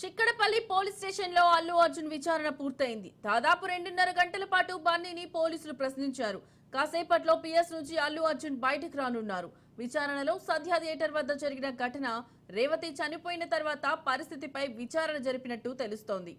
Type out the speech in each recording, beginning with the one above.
Chikkadpally police స్టేషన్లో అల్లు అర్జున్ విచారణ పూర్తయింది. దాదాపు రెండున్నర గంటల పాటు బన్నీని పోలీసులు ప్రశ్నించారు. కాసేపట్లో పిఎస్ నుంచి అల్లు అర్జున్ బయటకు రానున్నారు. విచారణలో సద్యా థియేటర్ వద్ద జరిగిన ఘటన రేవతి చనిపోయిన తర్వాత పరిస్థితిపై విచారణ జరిపినట్టు తెలుస్తోంది.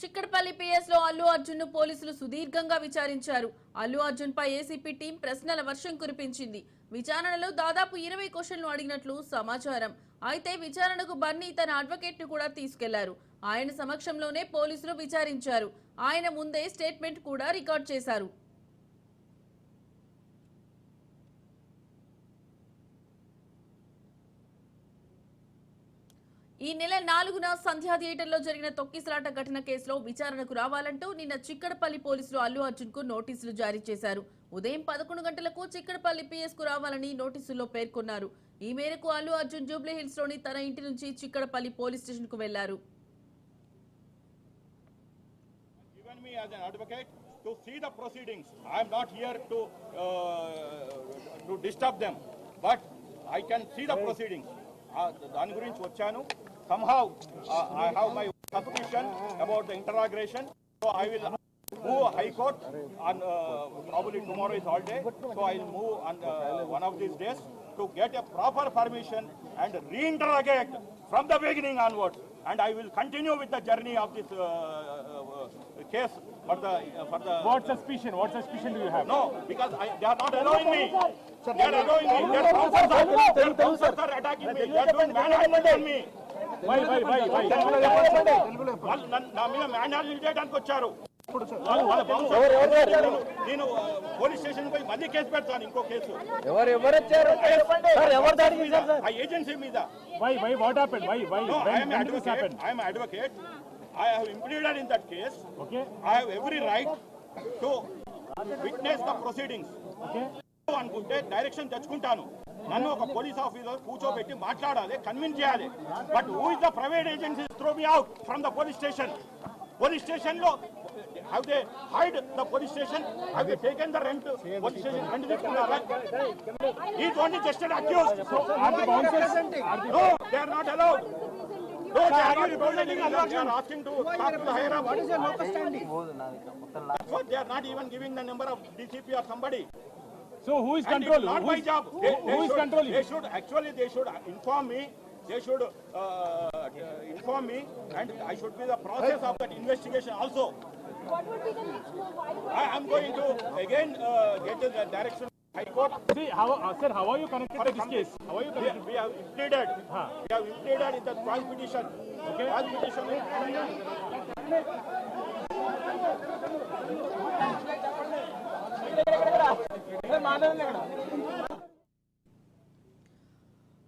చిక్కడపల్లి పిఎస్లో అల్లు అర్జున్ను పోలీసులు సుదీర్ఘంగా విచారించారు. అల్లు అర్జున్ పై ఏసీపీ టీం ప్రశ్నల వర్షం కురిపించింది. విచారణలో దాదాపు ఇరవై క్వశ్చన్లు అడిగినట్లు సమాచారం. అయితే విచారణకు బన్నీ తన అడ్వకేట్ను కూడా తీసుకెళ్ళారు. ఆయన సమక్షంలోనే పోలీసులు విచారించారు. ఆయన ముందే స్టేట్మెంట్ కూడా రికార్డ్ చేశారు. ఈ నెల నాలుగున సంధ్యా థియేటర్లో జరిగిన తొక్కిసలాట ఘటన కేసులో విచారణకు రావాలంటూ నిన్న చిక్కడపల్లి పోలీసులు అల్లు అర్జున్కు నోటీసులు జారీ చేశారు ఉదయం పదకొండు గంటలకు చిక్కడపల్లి పిఎస్కు రావాలని నోటీసుల్లో పేర్కొన్నారు ఈ మేరకు అల్లు అర్జున్ జూబ్లీ హిల్స్లోని తన ఇంటి నుంచి చిక్కడపల్లి పోలీస్ స్టేషన్కు వెళ్ళారు given me as an advocate to see the proceedings. I am not here to uh, to disturb them, but I can see the proceedings. Uh, దాని గురించి వచ్చాను somehow uh, I have my suspicion about the interrogation, so I will move High Court on uh, probably tomorrow is holiday, so I will move on uh, one of these days to get a proper permission and reinterrogate from the beginning onwards. And I will continue with the journey of this uh, uh, case for the for the. What suspicion? What suspicion do you have? No, because I, they are not allowing me. నా మీద చేయడానికి వచ్చారు నేను- police station పోయి మళ్ళీ case పెడతాను ఇంకో case ఎవరు ఎవరు వచ్చారు సార్ ఎవరు దాడి చేశారు సార్ ఆ ఏజెన్సీ మీద what happened? Why, why? No, I When, am when an did this advocate. happen? I am an advocate. I have impleaded in that case. అనుకుంటే డైరెక్షన్ తెచ్చుకుంటాను నన్ను ఒక పోలీస్ ఆఫీసర్ కూర్చోబెట్టి మాట్లాడాలి కన్విన్స్ చేయాలి but who is the private agency throw me out from the police station police స్టేషన్లో have they hide the police station have they taken the rent police station rent తీసుకున్నారా ఈ only just are the, No, they are not allowed. No, they are representing us. They are asking to talk to the higher up. That's what they are not even giving the number of DCP or somebody. So who is And it is control? not Who my is, job. who, They, they is should, controlling? They should, actually, they should inform me. They should uh, inform me and I should be the process of that investigation also. What would be the next move? I am going to again uh, get the direction of High Court. See, how, uh, sir, how are you connected For to this case? How are you We, connected? we have pleaded. Huh. We have pleaded in the cross petition. Okay. Cross petition.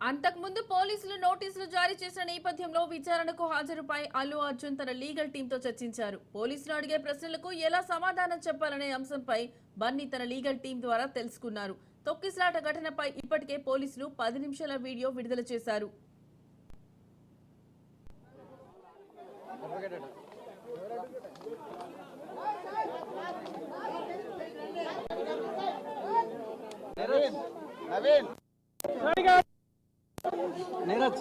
అంతకుముందు పోలీసులు నోటీసులు జారీ చేసిన నేపథ్యంలో విచారణకు హాజరుపై అల్లు అర్జున్ తన legal టీంతో చర్చించారు. పోలీసులు అడిగే ప్రశ్నలకు ఎలా సమాధానం చెప్పాలనే అంశంపై బన్నీ తన లీగల్ టీం ద్వారా తెలుసుకున్నారు. తొక్కిసలాట ఘటనపై ఇప్పటికే పోలీసులు పది నిమిషాల వీడియో విడుదల చేశారు. నీరజ్.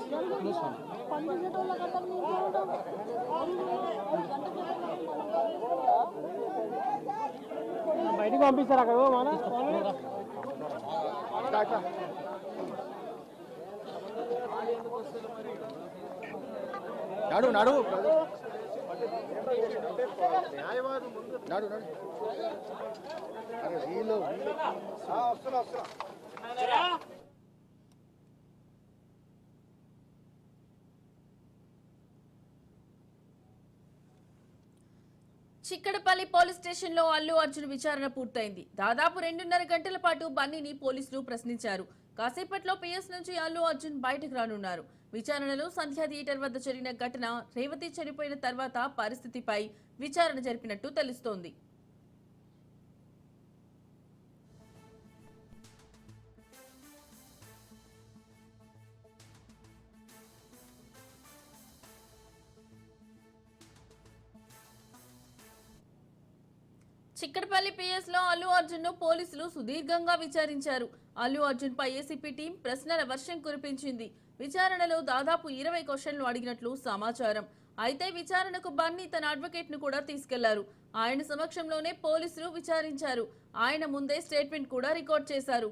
బయటికి పంపిస్తారు అక్కడ? మన నడు నడు. నాడు నాడు అరే వీళ్ళు చిక్కడపల్లి పోలీస్ స్టేషన్లో అల్లు అర్జున్ విచారణ పూర్తయింది. దాదాపు రెండున్నర గంటల పాటు బన్నీని పోలీసులు ప్రశ్నించారు. కాసేపట్లో పిఎస్ నుంచి అల్లు అర్జున్ బయటకు రానున్నారు. విచారణలో సంధ్యా థియేటర్ వద్ద జరిగిన ఘటన రేవతి చనిపోయిన తర్వాత పరిస్థితిపై విచారణ జరిపినట్టు తెలుస్తోంది. చిక్కడపల్లి పిఎస్లో అల్లు అర్జున్ను పోలీసులు సుదీర్ఘంగా విచారించారు. అల్లు అర్జున్ పై ఏసీపీ టీం ప్రశ్నల వర్షం కురిపించింది. విచారణలో దాదాపు ఇరవై క్వశ్చన్లు అడిగినట్లు సమాచారం. అయితే విచారణకు బన్నీ తన అడ్వకేట్ను కూడా తీసుకెళ్ళారు. ఆయన సమక్షంలోనే పోలీసులు విచారించారు. ఆయన ముందే స్టేట్మెంట్ కూడా రికార్డ్ చేశారు.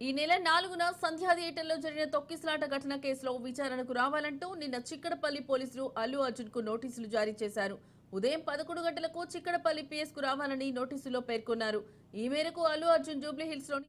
ఈ నెల నాలుగున సంధ్యా థియేటర్లో జరిగిన తొక్కిసలాట ఘటన కేసులో విచారణకు రావాలంటూ నిన్న చిక్కడపల్లి పోలీసులు అల్లు అర్జున్కు నోటీసులు జారీ చేశారు. ఉదయం పదకొండు గంటలకు చిక్కడపల్లి పిఎస్ రావాలని నోటీసులో పేర్కొన్నారు. ఈ మేరకు అల్లు అర్జున్ జూబ్లీ హిల్స్లోని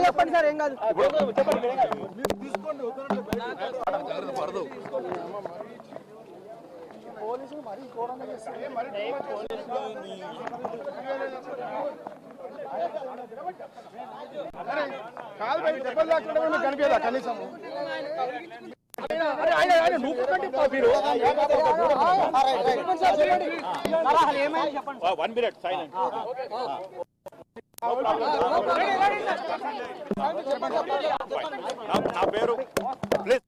చెప్పండి సార్ ఏం కాదు పోలీసులు మరీ ఘోరంగా చేస్తారు కాదు బయట దెబ్బలు తాకుండా మీకు కనిపించదా కనీసం అరే ఆయన ఆయన నువ్వు కంటే మీరు వన్ మినిట్ సైలెంట్ నా పేరు ప్లీజ్